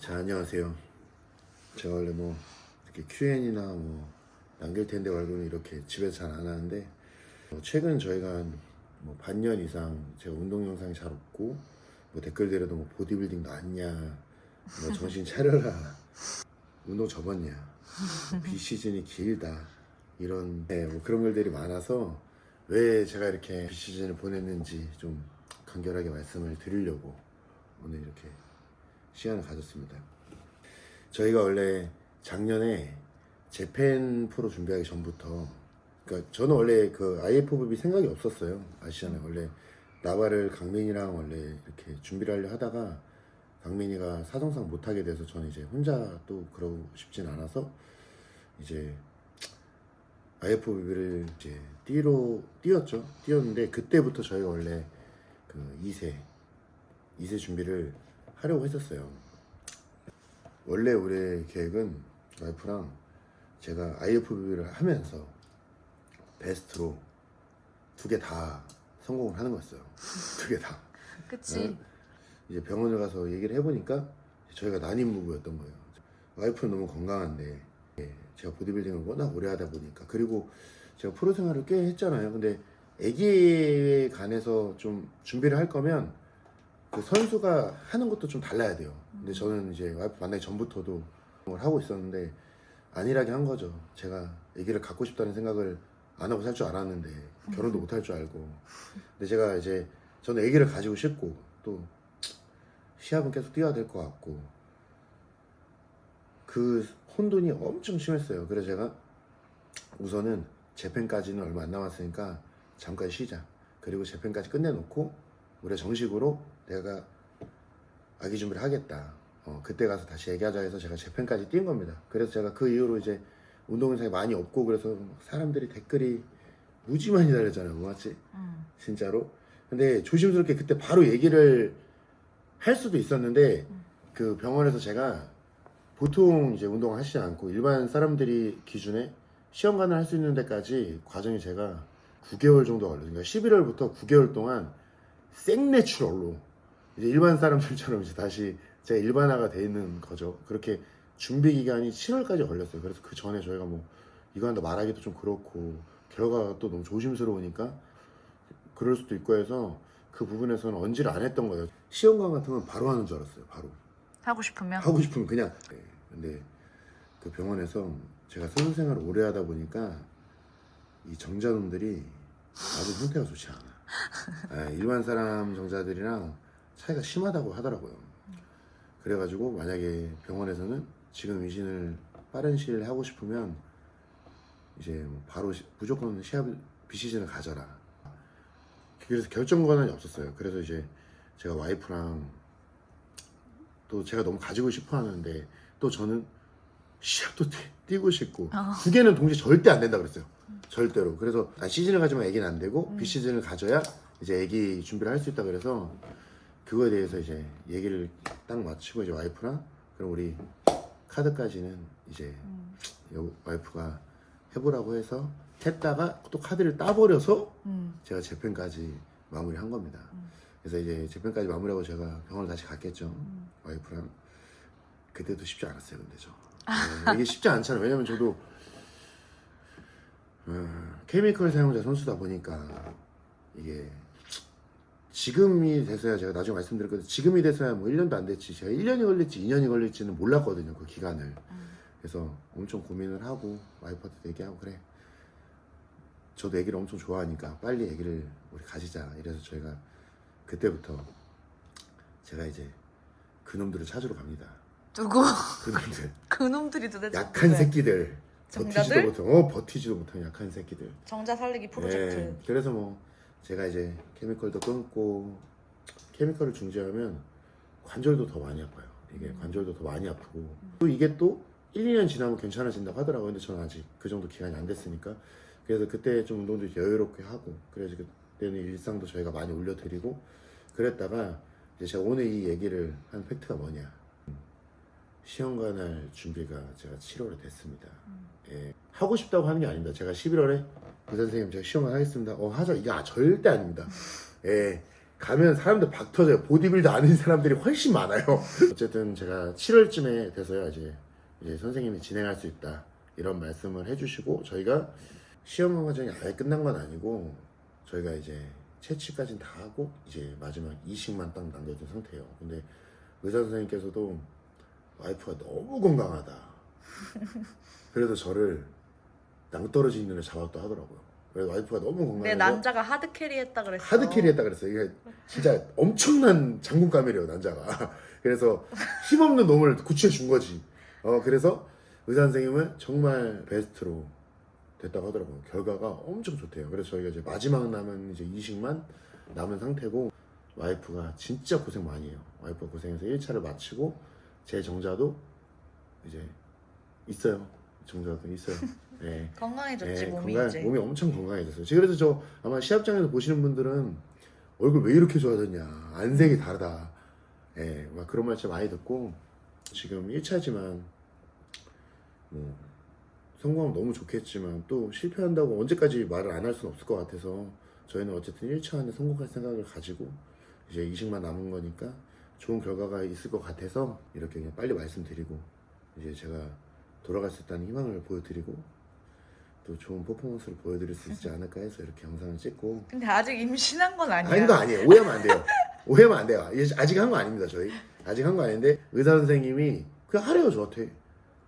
자 안녕하세요. 제가 원래 뭐 이렇게 Q&A나 뭐 남길 텐데 말고는 이렇게 집에서 잘안 하는데 어, 최근 저희가 한뭐 반년 이상 제가 운동 영상이 잘 없고 뭐 댓글들에도 뭐 보디빌딩 낫냐, 뭐 정신 차려라, 운동 접었냐, 비시즌이 길다. 이런 네, 뭐 그런 글들이 많아서 왜 제가 이렇게 비시즌을 보냈는지 좀 간결하게 말씀을 드리려고 오늘 이렇게 시간을 가졌습니다. 저희가 원래 작년에 재팬 프로 준비하기 전부터 그러니까 저는 원래 그 IFBB 생각이 없었어요. 아시잖아요. 원래 나발을 강민이랑 원래 이렇게 준비를 하려 하다가 강민이가 사정상 못하게 돼서 저는 이제 혼자 또 그러고 싶진 않아서 이제 IFBB를 이제 뛰로 뛰었죠. 뛰었는데 그때부터 저희가 원래 그 2세 2세 준비를 하려고 했었어요. 원래 우리 계획은 와이프랑 제가 IFBB를 하면서 베스트로 두 개 다 성공을 하는 거였어요. 두 개 다. 그치. 네. 이제 병원을 가서 얘기를 해보니까 저희가 난임 부부였던 거예요. 와이프는 너무 건강한데 예, 제가 보디빌딩을 워낙 오래 하다 보니까 그리고 제가 프로 생활을 꽤 했잖아요. 근데 아기에 관해서 좀 준비를 할 거면 그 선수가 하는 것도 좀 달라야 돼요. 근데 저는 이제 와이프 만나기 전부터도 뭘 하고 있었는데 안일하게 한 거죠. 제가 아기를 갖고 싶다는 생각을 안 하고 살 줄 알았는데 결혼도 못 할 줄 알고. 근데 제가 이제 저는 아기를 가지고 싶고 또 시합은 계속 뛰어야 될 것 같고 그 혼돈이 엄청 심했어요. 그래서 제가 우선은 재팬까지는 얼마 안 남았으니까 잠깐 쉬자. 그리고 재팬까지 끝내놓고 올해 정식으로 내가 아기 준비를 하겠다. 어, 그때 가서 다시 얘기하자 해서 제가 재팬까지 뛴 겁니다. 그래서 제가 그 이후로 이제 운동 영상이 많이 없고 그래서 사람들이 댓글이 무지 많이 달렸잖아요. 뭐 맞지? 응. 진짜로. 근데 조심스럽게 그때 바로 얘기를 할 수도 있었는데 그 병원에서 제가 보통 이제 운동을 하시지 않고 일반 사람들이 기준에 시험관을 할 수 있는 데까지 과정이 제가 9개월 정도 걸려요. 그러니까 11월부터 9개월 동안 생내추럴로 이제 일반 사람들처럼 이제 다시 제가 일반화가 돼 있는 거죠. 그렇게 준비 기간이 7월까지 걸렸어요. 그래서 그 전에 저희가 뭐 이거 한다 말하기도 좀 그렇고 결과가 또 너무 조심스러우니까 그럴 수도 있고 해서 그 부분에서는 언지를 안 했던 거예요. 시험관 같은 건 바로 하는 줄 알았어요. 바로. 하고 싶으면 하고 싶으면 그냥. 네. 근데 그 병원에서 제가 선수 생활을 오래 하다 보니까 이 정자놈들이 아주 상태가 좋지 않아. 네, 일반 사람 정자들이랑 차이가 심하다고 하더라고요. 그래가지고 만약에 병원에서는 지금 위신을 빠른 시일 하고 싶으면 이제 뭐 바로 시- 무조건 시합 비시즌을 가져라. 그래서 결정 권한이 없었어요. 그래서 이제 제가 와이프랑 또 제가 너무 가지고 싶어 하는데 또 저는 시합도 뛰, 뛰고 싶고 어. 두 개는 동시에 절대 안 된다 그랬어요. 절대로. 그래서 아, 시즌을 가지면 애기는 안 되고 음. 비시즌을 가져야 이제 애기 준비를 할 수 있다 그래서 그거에 대해서 이제 얘기를 딱 맞추고 이제 와이프랑 그럼 우리 카드까지는 이제 음. 여- 와이프가 해보라고 해서 했다가 또 카드를 따버려서 음. 제가 재팬까지 마무리한 겁니다. 음. 그래서 이제 재팬까지 마무리하고 제가 병원을 다시 갔겠죠. 음. 와이프랑 그때도 쉽지 않았어요. 근데 저 네, 이게 쉽지 않잖아요. 왜냐면 저도 어, 케미컬 사용자 선수다 보니까 이게 지금이 돼서야 제가 나중에 말씀드릴 건데 지금이 돼서야 뭐 1년도 안 됐지 제가 1년이 걸릴지 2년이 걸릴지는 몰랐거든요 그 기간을. 음. 그래서 엄청 고민을 하고 와이프한테 얘기하고 그래. 저도 얘기를 엄청 좋아하니까 빨리 얘기를 우리 가지자. 이래서 저희가 그때부터 제가 이제 그놈들을 찾으러 갑니다. 누구? 그놈들. 그놈들이 도대체 약한 누구야? 새끼들. 버티지도 정자들? 못한 어 버티지도 못한 약한 새끼들. 정자 살리기 프로젝트. 네, 그래서 뭐 제가 이제 케미컬도 끊고 케미컬을 중지하면 관절도 더 많이 아파요. 이게 음. 관절도 더 많이 아프고 또 이게 또 1, 2년 지나면 괜찮아진다고 하더라고요. 근데 저는 아직 그 정도 기간이 안 됐으니까 그래서 그때 좀 운동도 여유롭게 하고 그래서 그때는 일상도 저희가 많이 올려드리고 그랬다가 이제 제가 오늘 이 얘기를 한 팩트가 뭐냐 시험관 할 준비가 제가 7월에 됐습니다. 음. 예, 하고 싶다고 하는 게 아닙니다. 제가 11월에 그 선생님 제가 시험을 하겠습니다. 어 하자 이게 아, 절대 아닙니다. 예, 가면 사람들 박 터져요. 보디빌더 아는 사람들이 훨씬 많아요. 어쨌든 제가 7월쯤에 돼서요. 이제, 이제 선생님이 진행할 수 있다. 이런 말씀을 해주시고 저희가 시험 과정이 아예 끝난 건 아니고 저희가 이제 채취까지는 다 하고 이제 마지막 이식만 딱 남겨둔 상태예요. 근데 의사 선생님께서도 와이프가 너무 건강하다. 그래서 저를 있는 애 잡았다 하더라고요. 그래서 와이프가 너무 건강해서 내 난자가 하드 캐리 했다 그랬어. 하드캐리 했다 그랬어요. 이게 진짜 엄청난 장군감이래요, 난자가. 그래서 힘없는 놈을 구치해 준 거지. 어, 그래서 의사 선생님은 정말 베스트로 됐다고 하더라고요. 결과가 엄청 좋대요. 그래서 저희가 이제 마지막 남은 이제 이식만 남은 상태고 와이프가 진짜 고생 많이 해요. 와이프가 고생해서 1차를 마치고 제 정자도 이제 있어요. 정자도 있어요. 네. 건강해졌지 네, 몸이 건강- 이제. 몸이 엄청 건강해졌어요. 지금 그래서 저 아마 시합장에서 보시는 분들은 얼굴 왜 이렇게 좋아졌냐, 안색이 다르다, 예, 막 그런 말 진짜 많이 듣고 지금 1차지만 뭐 성공하면 너무 좋겠지만 또 실패한다고 언제까지 말을 안 할 수는 없을 것 같아서 저희는 어쨌든 1차 안에 성공할 생각을 가지고 이제 이식만 남은 거니까 좋은 결과가 있을 것 같아서 이렇게 그냥 빨리 말씀드리고 이제 제가 돌아갈 수 있다는 희망을 보여드리고 또 좋은 퍼포먼스를 보여드릴 수 있지 않을까 해서 이렇게 영상을 찍고. 근데 아직 임신한 건 아니야. 아닌 거 아니에요. 오해하면 안 돼요. 오해하면 안 돼요. 이게 아직 한 거 아닙니다 저희. 아직 한 거 아닌데 의사 선생님이 그냥 하래요 저한테.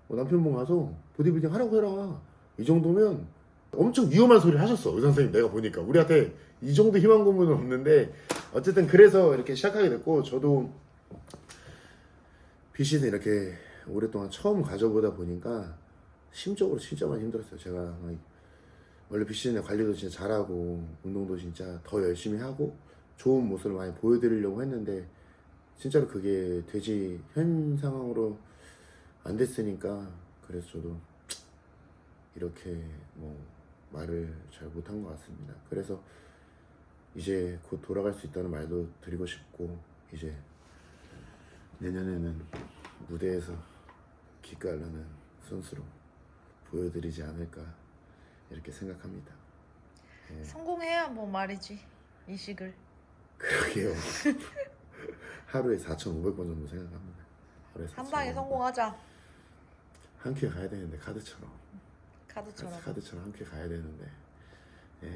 어, 남편분 가서 보디빌딩 하라고 해라. 이 정도면 엄청 위험한 소리를 하셨어 의사 선생님 내가 보니까. 우리한테 이 정도 희망 고문은 없는데 어쨌든 그래서 이렇게 시작하게 됐고 저도 비시즌 이렇게 오랫동안 처음 가져보다 보니까 심적으로 진짜 많이 힘들었어요. 제가 막 원래 비시즌의 관리도 진짜 잘하고 운동도 진짜 더 열심히 하고 좋은 모습을 많이 보여드리려고 했는데 진짜로 그게 되지 현 상황으로 안 됐으니까 그래서 저도 이렇게 뭐 말을 잘 못한 것 같습니다. 그래서 이제 곧 돌아갈 수 있다는 말도 드리고 싶고 이제 내년에는 무대에서 기깔나는 선수로 보여드리지 않을까 이렇게 생각합니다. 예, 성공해야 뭐 말이지. 이식을. 그러게요. 하루에 4,500번 정도 생각합니다. 하루에 한 방에 4,500 번. 성공하자. 한 큐에 가야 되는데 카드처럼 카드처럼. 카드처럼 한 큐에 가야 되는데 예.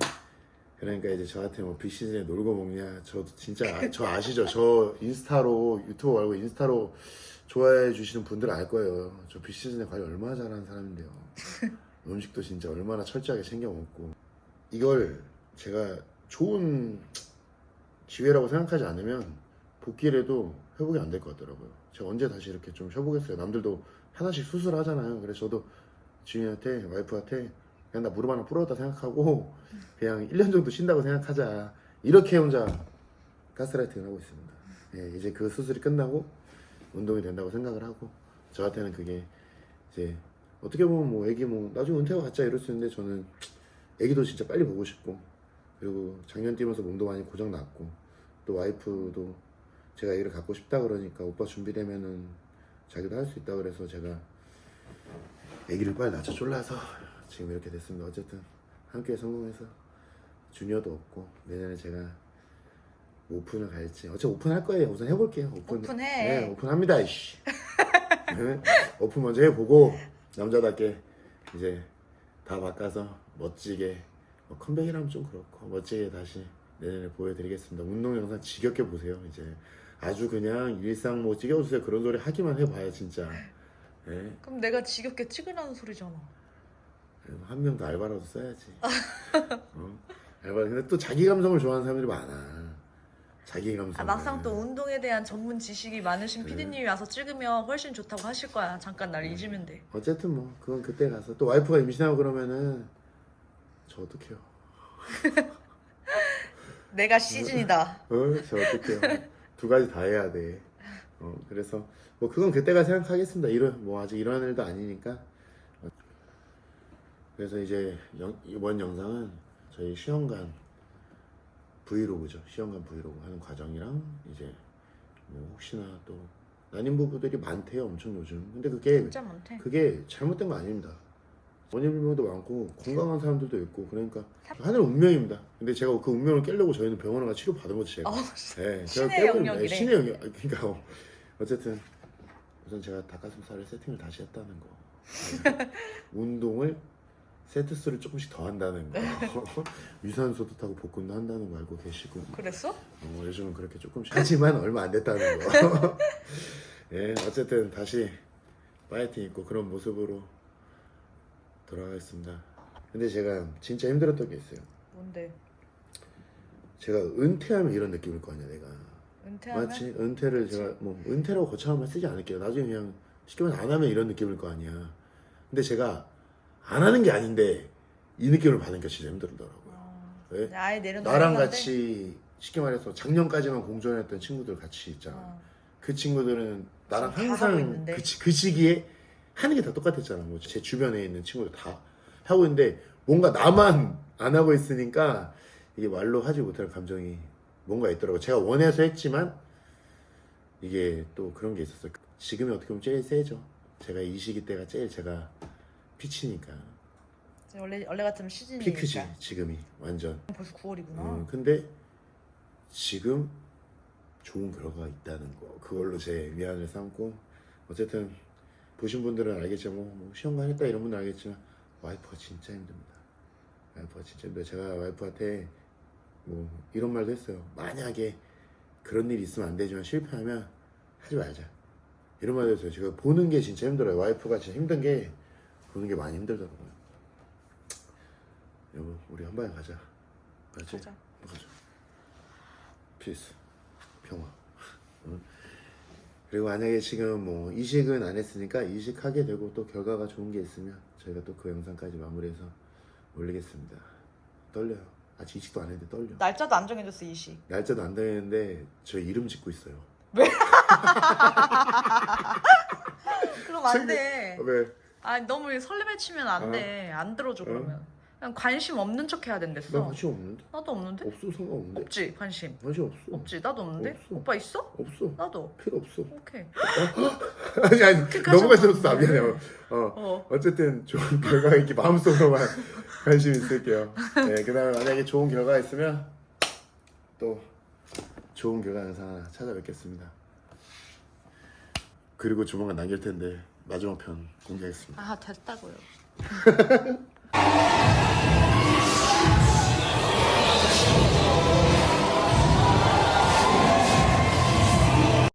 그러니까 이제 저한테 뭐 비시즌에 놀고 먹냐? 저 진짜 아- 저 아시죠? 저 인스타로 유튜브 말고 인스타로 좋아해 주시는 분들 알 거예요. 저 비시즌에 관리 얼마나 잘하는 사람인데요. 음식도 진짜 얼마나 철저하게 챙겨 먹고. 이걸 제가 좋은 기회라고 생각하지 않으면 복귀를 도 회복이 안 될 것 같더라고요. 제가 언제 다시 이렇게 좀 쉬어보겠어요? 남들도 하나씩 수술하잖아요. 그래서 저도 주인한테 와이프한테 그냥 나 무릎 하나 부러졌다 생각하고 그냥 1년 정도 쉰다고 생각하자. 이렇게 혼자 가스라이팅을 하고 있습니다. 예, 이제 그 수술이 끝나고 운동이 된다고 생각을 하고 저한테는 그게 이제 어떻게 보면 뭐 애기 뭐 나중에 은퇴하고 갖자 이럴 수 있는데 저는 애기도 진짜 빨리 보고 싶고 그리고 작년 뛰면서 몸도 많이 고장 났고 또 와이프도 제가 애기를 갖고 싶다 그러니까 오빠 준비되면은 자기도 할 수 있다 그래서 제가 애기를 빨리 낳쳐 졸라서 지금 이렇게 됐습니다. 어쨌든 함께 성공해서 주니어도 없고 내년에 제가 오픈을 갈지 어차피 오픈할 거예요. 우선 해볼게요. 오픈. 오픈해. 네, 오픈합니다. 이씨. 네, 오픈 먼저 해보고 남자답게 이제 다 바꿔서 멋지게 뭐 컴백이라면 좀 그렇고 멋지게 다시 내년에 보여드리겠습니다. 운동 영상 지겹게 보세요. 이제 아주 그냥 일상 뭐 찍어주세요 그런 소리 하기만 해봐요 진짜. 네. 그럼 내가 지겹게 찍으라는 소리잖아. 한 명 더 알바라도 써야지. 어? 알바 근데 또 자기 감성을 좋아하는 사람들이 많아. 자기 감성. 아, 막상 또 운동에 대한 전문 지식이 많으신 그래. 피디님이 와서 찍으면 훨씬 좋다고 하실 거야. 잠깐 날 잊으면 돼. 어쨌든 뭐 그건 그때 가서 또 와이프가 임신하고 그러면은 저 어떡해요? 내가 시즌이다. 어? 저 어떡해요? 두 가지 다 해야 돼. 어 그래서 뭐 그건 그때가 생각하겠습니다. 이런 뭐 아직 이런 일도 아니니까. 어. 그래서 이제 영- 이번 영상은 저희 시험관 브이로그죠. 시험관 브이로그 하는 과정이랑 이제 뭐 혹시나 또 난임 부부들이 많대요. 엄청 요즘. 근데 그게 진짜 많대. 그게 잘못된 거 아닙니다. 원인불명도 많고 건강한 사람들도 있고 그러니까 하늘은 운명입니다. 근데 제가 그 운명을 깨려고 저희는 병원을 가 치료 받은 거죠 제가. 어, 네, 제가 신의 깨고- 영역이래. 네, 신의 영역. 아, 그러니까 어, 어쨌든 우선 제가 닭가슴살을 세팅을 다시 했다는 거. 네. 운동을 세트 수를 조금씩 더 한다는 거. 유산소도 타고 복근도 한다는 거 알고 계시고. 그랬어? 어, 요즘은 그렇게 조금씩 하지만 얼마 안 됐다는 거. 예, 어쨌든 다시 파이팅 있고 그런 모습으로 돌아가겠습니다. 근데 제가 진짜 힘들었던 게 있어요. 뭔데? 제가 은퇴하면 이런 느낌일 거 아니야, 내가. 은퇴하면? 맞지? 은퇴를 그치. 제가 뭐 은퇴라고 거창한 말 쓰지 않을게요. 나중에 그냥 쉽게 말해 안 하면 이런 느낌일 거 아니야. 근데 제가 안 하는 게 아닌데 이 느낌을 받는 게 진짜 힘들더라고요. 어, 왜? 아예 내려놓는 나랑 건데? 같이 쉽게 말해서 작년까지만 공존했던 친구들 같이 있잖아. 어. 그 친구들은 나랑 지금 다 하고 항상 있는데. 그, 시- 그 시기에 하는 게 다 똑같았잖아. 뭐 제 주변에 있는 친구들 다 하고 있는데 뭔가 나만 안 하고 있으니까 이게 말로 하지 못할 감정이 뭔가 있더라고. 제가 원해서 했지만 이게 또 그런 게 있었어요. 지금이 어떻게 보면 제일 세죠. 제가 이 시기 때가 제일 제가 피치니까. 원래 원래 같으면 시즌이니까. 피크지 지금이. 완전. 벌써 9월이구나. 음, 근데 지금 좋은 결과가 있다는 거. 그걸로 제 위안을 삼고 어쨌든 보신 분들은 알겠지만 뭐, 뭐 시험관 했다 이런 분들 알겠지만 와이프가 진짜 힘듭니다. 와이프가 진짜 힘들어요. 제가 와이프한테 뭐 이런 말도 했어요. 만약에 그런 일이 있으면 안 되지만 실패하면 하지 말자. 이런 말도 했어요. 제가 보는 게 진짜 힘들어요. 와이프가 진짜 힘든 게 보는 게 많이 힘들더라고요 여보 우리 한 방에 가자 알지? 가자. 가자 피스 평화 응? 그리고 만약에 지금 뭐 이식은 안 했으니까 이식하게 되고 또 결과가 좋은 게 있으면 저희가 또 그 영상까지 마무리해서 올리겠습니다 떨려요 아직 이식도 안 했는데 떨려 날짜도 안 정해졌어 이시. 날짜도 안 되는데 저 이름 짓고 있어요 그럼 안 돼. 왜? 아 너무 설레발 치면 안 어. 돼. 안 들어줘 어? 그러면. 그냥 관심 없는 척 해야 나 된댔어. 관심 없는데? 나도 없는데? 없어 상관없는데? 없지 관심. 관심 없어 없지 나도 없는데? 없어. 오빠 있어? 없어 나도. 필요 없어 오케이. 아니 아니 너무 관심 없어 거. 아, 미안해 어 어. 어쨌든 좋은 결과가 있기 마음속으로만 관심 있을게요. 네, 그다음에 만약에 좋은 결과 있으면 또 좋은 결과 영상 하나 찾아뵙겠습니다. 그리고 조만간 남길 텐데 마지막 편 공개했습니다. 아 됐다고요.